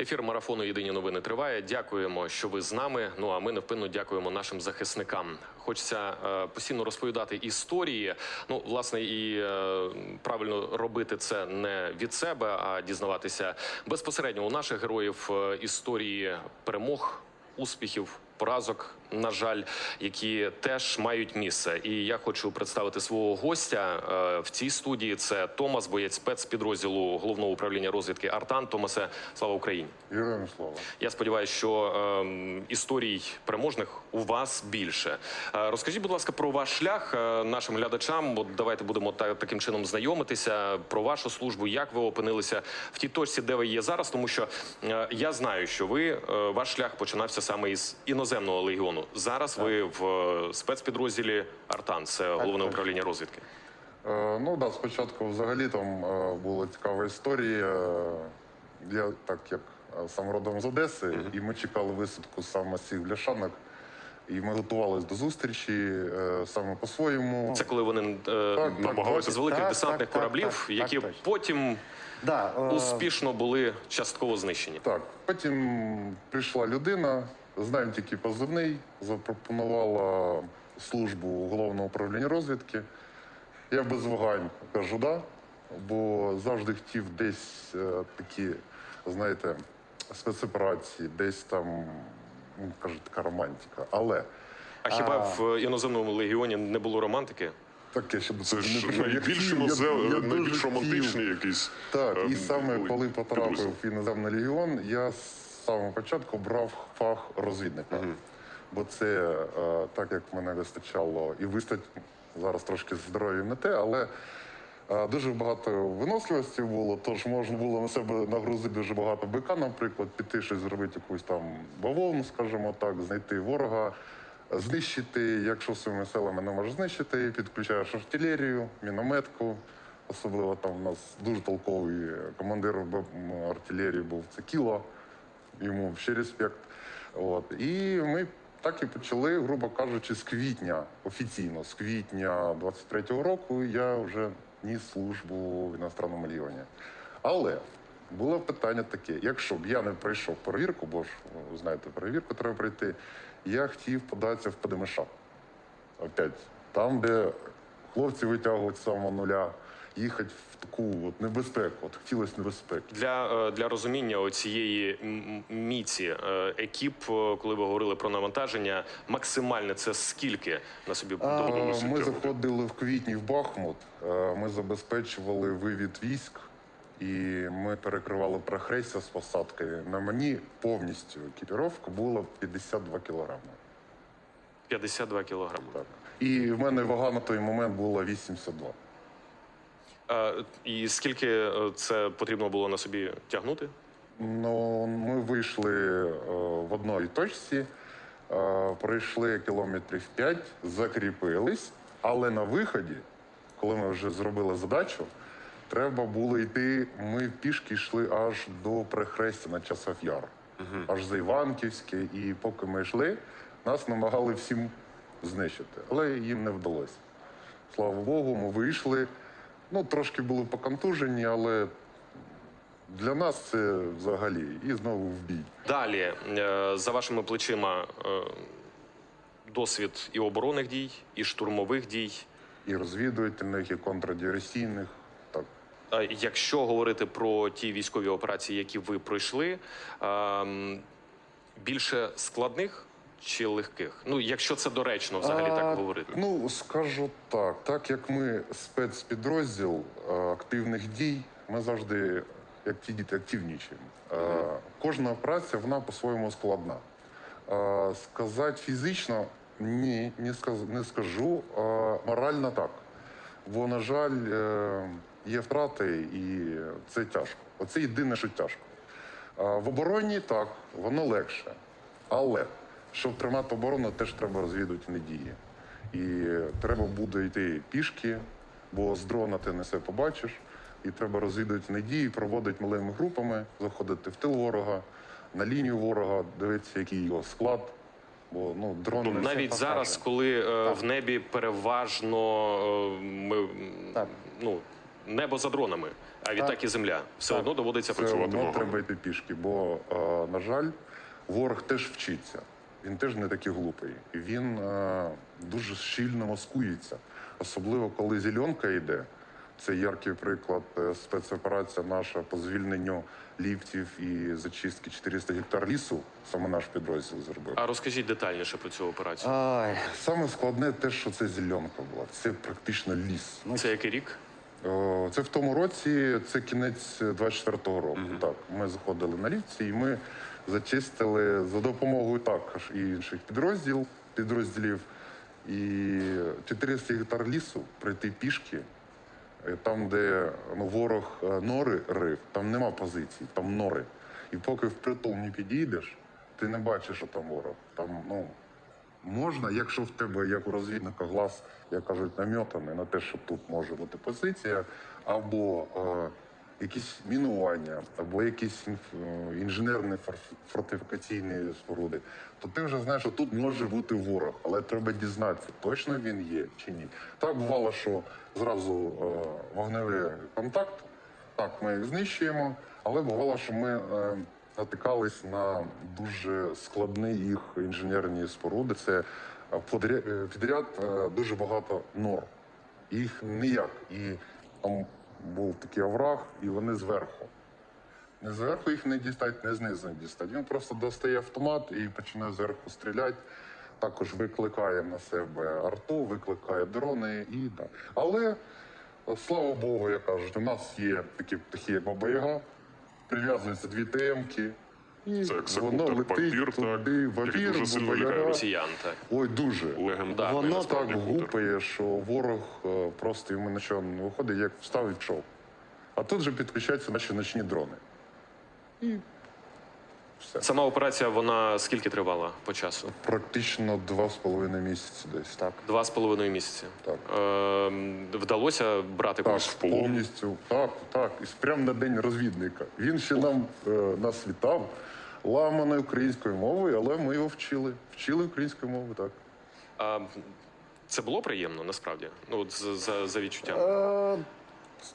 Ефір марафону Єдині новини триває. Дякуємо, що ви з нами. Ну а ми невпинно дякуємо нашим захисникам. Хочеться е, постійно розповідати історії. Ну, власне, і е, правильно робити це не від себе, а дізнаватися безпосередньо у наших героїв е, історії перемог, успіхів. Поразок, на жаль, які теж мають місце. І я хочу представити свого гостя е, в цій студії. Це Томас, боєць спецпідрозділу головного управління розвідки Артан. Томасе, слава Україні! Героям слава. Я сподіваюся, що ем, історій переможних у вас більше. Е, розкажіть, будь ласка, про ваш шлях е, нашим глядачам. От давайте будемо та, таким чином знайомитися про вашу службу. Як ви опинилися в тій точці, де ви є зараз? Тому що е, я знаю, що ви е, ваш шлях починався саме із іноземного легіону. Зараз ви в е, спецпідрозділі Артан, це головне так. управління розвідки. Е, ну да, спочатку взагалі там е, була цікава історія. Е, Я так як е, сам родом з Одеси, і ми чекали висадку саме з цих бляшанок. І ми готувалися до зустрічі е, саме по-своєму. Це коли вони е, намагалися з великих так, десантних так, так, кораблів, так, які так, потім Да, успішно були частково знищені. Так, потім прийшла людина, знаємо тільки позивний, запропонувала службу головного управління розвідки. Я без вагань кажу да, бо завжди хотів десь е, такі, знаєте, спецоперації, десь там, ну, кажуть, така романтика. Але А хіба в іноземному легіоні не було романтики? таке ще до цього не. Найбільш найбільш романтичний якийсь. Так, і ем, саме коли потрапив в іноземний легіон, я самого початку брав фах розвідника. Бо це е, так як мене вистачало і вистач зараз трошки здоров'я не те, але е, дуже багато виносливості було, тож можна було на себе нагрузити дуже багато бика, наприклад, піти щось зробити, якусь там бавовну, скажімо так, знайти ворога. Знищити, якщо своїми силами не можеш знищити, підключаєш артилерію, мінометку. Особливо там у нас дуже толковий командир артилерії був це Кіло, йому ще респект. От. І ми так і почали, грубо кажучи, з квітня, офіційно, з квітня 23-го року я вже ніс службу в іностранному легіоні. Але було питання таке: якщо б я не пройшов перевірку, бо ж знаєте, перевірку треба пройти, я хотів податися в ПДМШ. Опять, там, де хлопці витягують з самого нуля, їхати в таку от небезпеку, от хотілося небезпеки. Для, е, для розуміння цієї міці е, екіп, е, коли ви говорили про навантаження, максимальне це скільки на собі доводилося? Ми заходили в квітні в Бахмут, ми забезпечували вивід військ, і ми перекривали прохрестя з посадкою. На мені повністю екіпіровка була 52 кілограми. 52 кілограми. Так. І в мене вага на той момент була 82. І скільки е, це потрібно було на собі тягнути? Ну, ми вийшли е, в одній точці, е, пройшли кілометрів 5, закріпились, але на виході, коли ми вже зробили задачу, треба було йти. Ми пішки йшли аж до прихрестя на часов яр, аж за Іванківське. І поки ми йшли, нас намагали всім знищити, але їм не вдалося. Слава Богу, ми вийшли. Ну, трошки були поконтужені, але для нас це взагалі і знову в бій. Далі, е, за вашими плечима, е, досвід і оборонних дій, і штурмових дій. І розвідувальних, і контрдиверсійних. Так. Якщо говорити про ті військові операції, які ви пройшли, ем, більше складних чи легких? Ну, якщо це доречно взагалі А, так говорити. Ну, скажу так, так як ми спецпідрозділ е, активних дій, ми завжди, як ті діти, активнічуємо. Е, Кожна операція вона по-своєму складна. Е, Сказати фізично ні, не сказ- не скажу. а Морально так. Бо, на жаль, є втрати, і це тяжко. Оце єдине, що тяжко. В обороні так, воно легше. Але щоб тримати оборону, теж треба розвідувати дії. І треба буде йти пішки, бо з дрона ти не все побачиш. І треба розвідувати надії, проводити малими групами, заходити в тил ворога, на лінію ворога, дивитися, який його склад. Бо ну, дрон Тобто не навіть зараз, коли е, в небі переважно е, ми Так. ну небо за дронами, а відтак і земля. Все одно доводиться Все працювати. одно треба йти пішки, бо, е, на жаль, ворог теж вчиться. Він теж не такий глупий. Він е, дуже щільно маскується. Особливо, коли зеленка йде. Це яркий приклад е, спецоперація наша по звільненню ліфтів і зачистки 400 гектар лісу. Саме наш підрозділ зробив. А розкажіть детальніше про цю операцію. Ай, Саме складне те, що це зеленка була. Це практично ліс. Це який рік? О, Це в тому році, це кінець 24-го року. Так, ми заходили на ліфті і ми зачистили за допомогою також і інших підрозділ, підрозділів. І 400 гектар лісу пройти пішки, е, там, де ну, ворог е, нори рив, там нема позицій, там нори. І поки впритул не підійдеш, ти не бачиш, що там ворог. Там, ну, Можна, якщо в тебе, як у розвідника, глаз, як кажуть, намьотаний на те, що тут може бути позиція, або е, якісь мінування, або якісь інженерні фортифікаційні споруди, то ти вже знаєш, що тут може бути ворог, але треба дізнатися, точно він є чи ні. Так бувало, що зразу е, вогневий контакт, так, ми їх знищуємо, але бувало, що ми е, натикались на дуже складні їх інженерні споруди. Це е, підряд дуже багато нор. Їх ніяк. І там був такий овраг, і вони зверху. Не зверху їх не дістать, не знизу не дістать. Він просто достає автомат і починає зверху стріляти. Також викликає на себе арту, викликає дрони і да. Але слава Богу, як кажуть, у нас є такі птахи, як баба-яга, прив'язуються дві ТМ-ки. І Це воно летить вампір, туди, який вампір, дуже сильно лякає Росіян, так. Ой, дуже. Легендарний Воно Так гупає, що ворог е, просто йому нічого не виходить, як встав і пішов. А тут же підключаються наші ночні дрони. І все. Сама операція, вона скільки тривала по часу? Практично два з половиною місяці десь. так. Два з половиною місяці. Так. Е, вдалося брати Так, в полон? повністю. Так, так. І прямо на день розвідника. Він ще нам е, нас вітав ламаною українською мовою, але ми його вчили. Вчили українською мовою, так. А, це було приємно насправді? Ну, от за, за, за відчуттям. Е,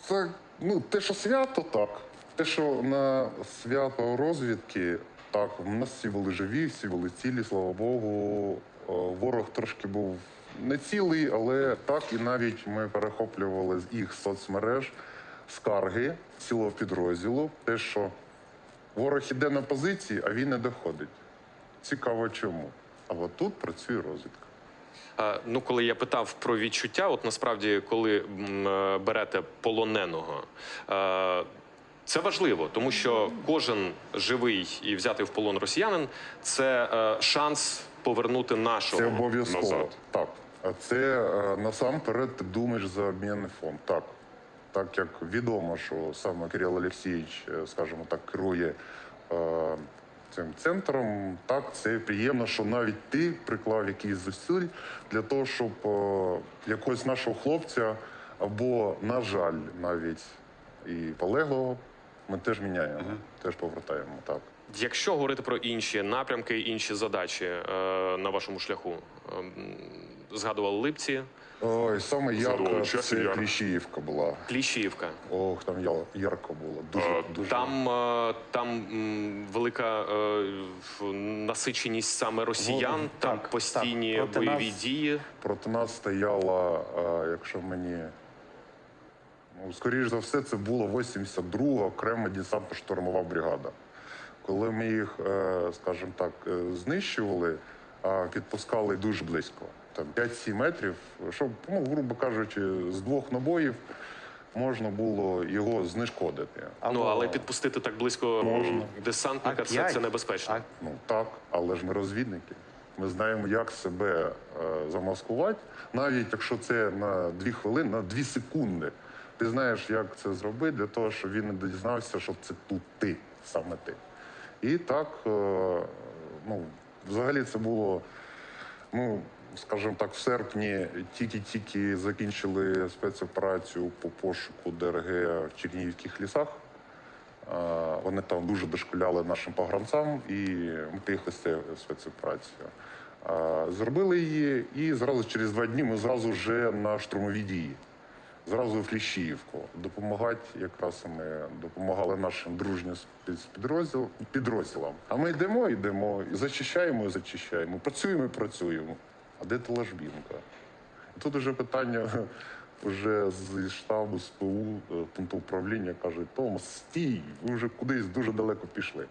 Це ну, те, що свято, так. Те, що на свято розвідки, так, в нас всі були живі, всі були цілі, слава Богу. Е, Ворог трошки був не цілий, але так і навіть ми перехоплювали з їх соцмереж скарги цілого підрозділу. Те, що ворог іде на позиції, а він не доходить. Цікаво чому. А от тут працює розвідка. Ну, коли я питав про відчуття, от насправді, коли е, берете полоненого, е, це важливо, тому що кожен живий і взятий в полон росіянин це е, шанс повернути нашого. Це обов'язково. назад. Так. А це насамперед ти думаєш за обмінний фонд. Так. Так як відомо, що саме Кирил Олексійович, е, скажімо так, керує е, цим центром, так, це приємно, що навіть ти приклав якісь зусиль для того, щоб е, якогось нашого хлопця або, на жаль, навіть і полеглого ми теж міняємо, теж повертаємо. Так. Якщо говорити про інші напрямки, інші задачі е, на вашому шляху, ем, згадували Липці, Ой, саме ярко Задоволено, це яр. Кліщіївка була. Кліщіївка. Ох, там я- ярко було. Дуже, А, дуже. Там, е, там м, велика е, ф- насиченість саме росіян, Ну, там так, постійні так. Проти бойові нас- дії. Проти нас стояла, е, якщо мені. Ну, скоріш за все, це була 82 окрема десантно-штурмова бригада. Коли ми їх, е, скажімо так, е, знищували, а підпускали дуже близько. Там 5-7 метрів, щоб, ну, грубо кажучи, з двох набоїв можна було його знешкодити. Ну але підпустити так близько Можна. десантника А це, п'ять? це небезпечно. А Ну так, але ж ми розвідники. Ми знаємо, як себе е, замаскувати, навіть якщо це на дві хвилини, на дві секунди. Ти знаєш, як це зробити для того, щоб він не дізнався, що це тут ти, саме ти. І так, е, ну, взагалі це було, ну, скажімо так, в серпні тільки-тільки закінчили спецоперацію по пошуку ДРГ в Чернігівських лісах. Вони там дуже дошкуляли нашим погранцям, і ми поїхали з цією спецоперацією. Зробили її, і зразу через два дні ми зразу вже на штурмові дії. зразу в Кліщіївку. Допомагати якраз ми допомагали нашим дружнім підрозділам. А ми йдемо, йдемо, зачищаємо, і зачищаємо. Працюємо і працюємо. А де та ложбінка? Тут вже питання вже з штабу СПУ, е, пункту управління каже, Томас, стій, ви вже кудись дуже далеко пішли.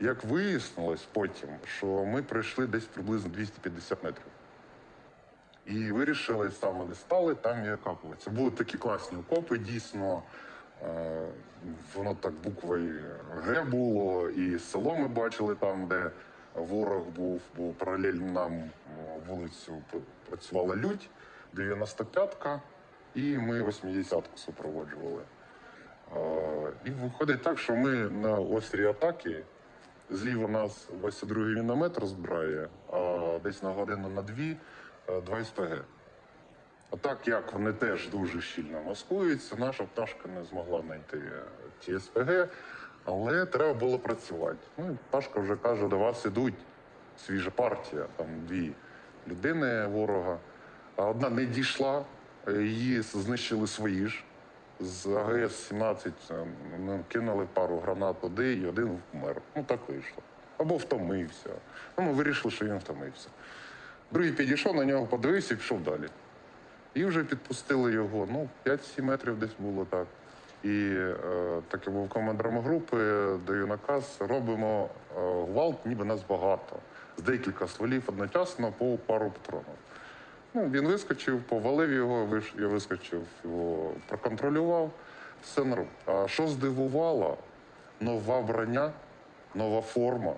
Як вияснилось потім, що ми пройшли десь приблизно 250 метрів. І вирішили саме де стали, там і окапуватися. Були такі класні окопи, дійсно. Е, Воно так буквою Г було, і село ми бачили там, де ворог був, бо паралельно нам е, вулицю працювала лють, 95-ка, і ми 80-ку супроводжували. Е, І виходить так, що ми на острій атаки зліва нас 22-й міномет розбирає, а десь на годину на дві е, два СПГ. А так як вони теж дуже щільно маскуються, наша пташка не змогла знайти е, ті СПГ, але треба було працювати. Ну, і пташка вже каже, до вас ідуть свіжа партія, там дві людини ворога. А одна не дійшла, її знищили свої ж. З АГС-17 е, ну, кинули пару гранат туди, і один вмер. Ну так вийшло. Або втомився. Ну, ми вирішили, що він втомився. Другий підійшов на нього, подивився і пішов далі. І вже підпустили його. Ну, 5-7 метрів десь було так. І е, так я був командиром групи, даю наказ, робимо е, гвалт, ніби нас багато. З декілька стволів одночасно по пару патронів. Ну, він вискочив, повалив його, я вискочив, його проконтролював. Все норм. А що здивувало? Нова броня, нова форма,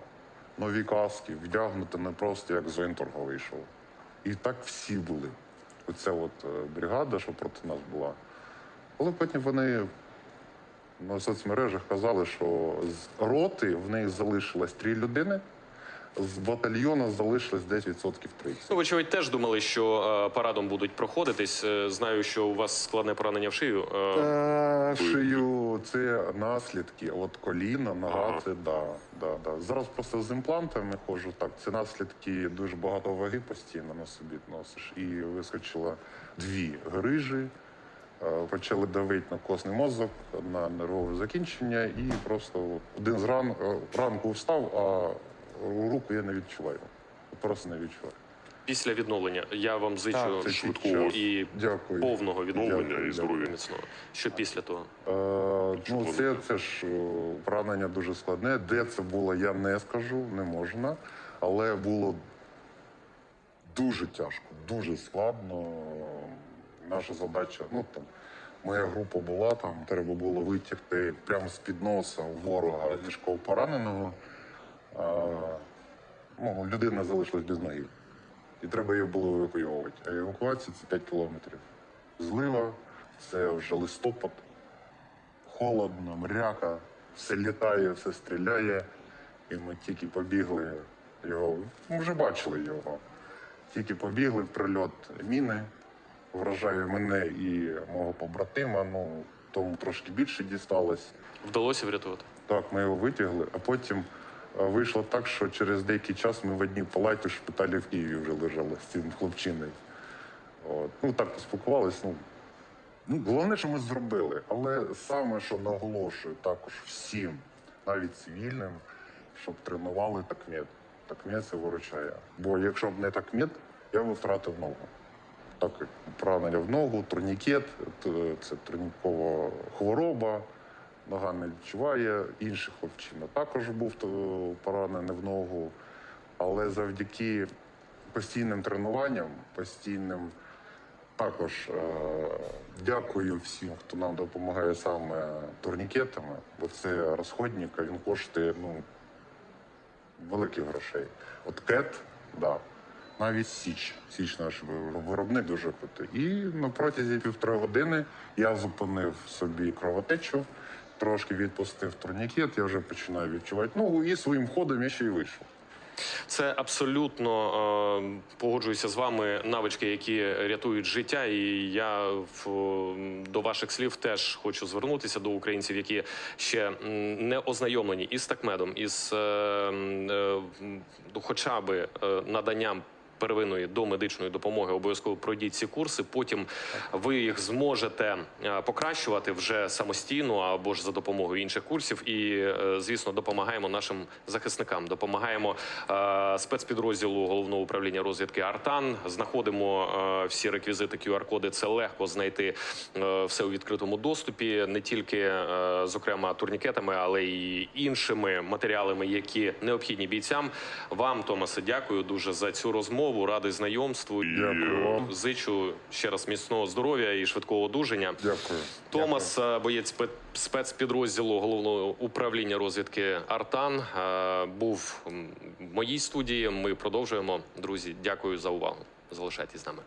нові каски, вдягнути не просто як з воєнторга вийшов. І так всі були. Оця от е, бригада, що проти нас була. Але потім вони на соцмережах казали, що з роти в них залишилось три людини, з батальйону залишилось десь відсотків 30. Ну, вочевидь, теж думали, що е, парадом будуть проходитись. Е, Знаю, що у вас складне поранення в шию. Е, Та, шию це наслідки. От коліна, нога, Ага. це да, да, да. Зараз просто з імплантами ходжу. Так, це наслідки дуже багато ваги постійно на собі носиш. І вискочило дві грижі. Е, Почали давити на костний мозок, на нервове закінчення, і просто один з ран, е, ранку встав, а руку я не відчуваю. Просто не відчуваю. Після відновлення я вам зичу Так, швидкого і Дякую. повного відновлення Дякую, і здоров'я міцного. Що після того? Е, ну, це, це ж е, поранення дуже складне. Де це було, я не скажу, не можна. Але було дуже тяжко, дуже складно. Наша задача, ну там, моя група була, там треба було витягти прямо з-під носа ворога ліжково пораненого. А, ну, людина залишилась без ноги. І треба її було евакуювати. А евакуація це 5 кілометрів. Злива, це вже листопад холодно, мряка, все літає, все стріляє. І ми тільки побігли його. Ми вже бачили його. Тільки побігли в прильот міни, вражає мене і мого побратима. Ну, тому трошки більше дісталось. Вдалося врятувати? Так, ми його витягли, а потім е, вийшло так, що через деякий час ми в одній палаті в шпиталі в Києві вже лежали з цим хлопчиною. От. Ну так поспілкувались. Ну, ну, головне, що ми зробили. Але саме, що наголошую також всім, навіть цивільним, щоб тренували такмет. Такмет це виручає. Бо якщо б не такмет, я б втратив ногу. Так як поранення в ногу, турнікет, це турнікова хвороба, нога не відчуває. Інший хлопчина також був поранений в ногу. Але завдяки постійним тренуванням, постійним також е, дякую всім, хто нам допомагає саме турнікетами, бо це розходник, він коштує ну, великих грошей. От кет, да. Навіть Січ, Січ наш виробник дуже крутий. І на протязі півтори години я зупинив собі кровотечу, трошки відпустив турнікет, я вже починаю відчувати ногу і своїм ходом я ще й вийшов. Це абсолютно е, погоджуюся з вами навички, які рятують життя. І я в, до ваших слів теж хочу звернутися до українців, які ще не ознайомлені із такмедом, із е, е, хоча е, наданням первинної домедичної допомоги обов'язково пройдіть ці курси. Потім ви їх зможете е, покращувати вже самостійно або ж за допомогою інших курсів. І е, звісно, допомагаємо нашим захисникам. Допомагаємо е, спецпідрозділу головного управління розвідки Артан. Знаходимо всі реквізити QR-коди. Це легко знайти все у відкритому доступі, не тільки зокрема турнікетами, але й іншими матеріалами, які необхідні бійцям. Вам, Томасе, дякую дуже за цю розмову. Радий знайомству. Дякую. Зичу ще раз міцного здоров'я і швидкого одужання. Дякую. Томас, Дякую. боєць спе- спецпідрозділу головного управління розвідки Артан, е, був в моїй студії. Ми продовжуємо. Друзі, дякую за увагу. Залишайтесь з нами.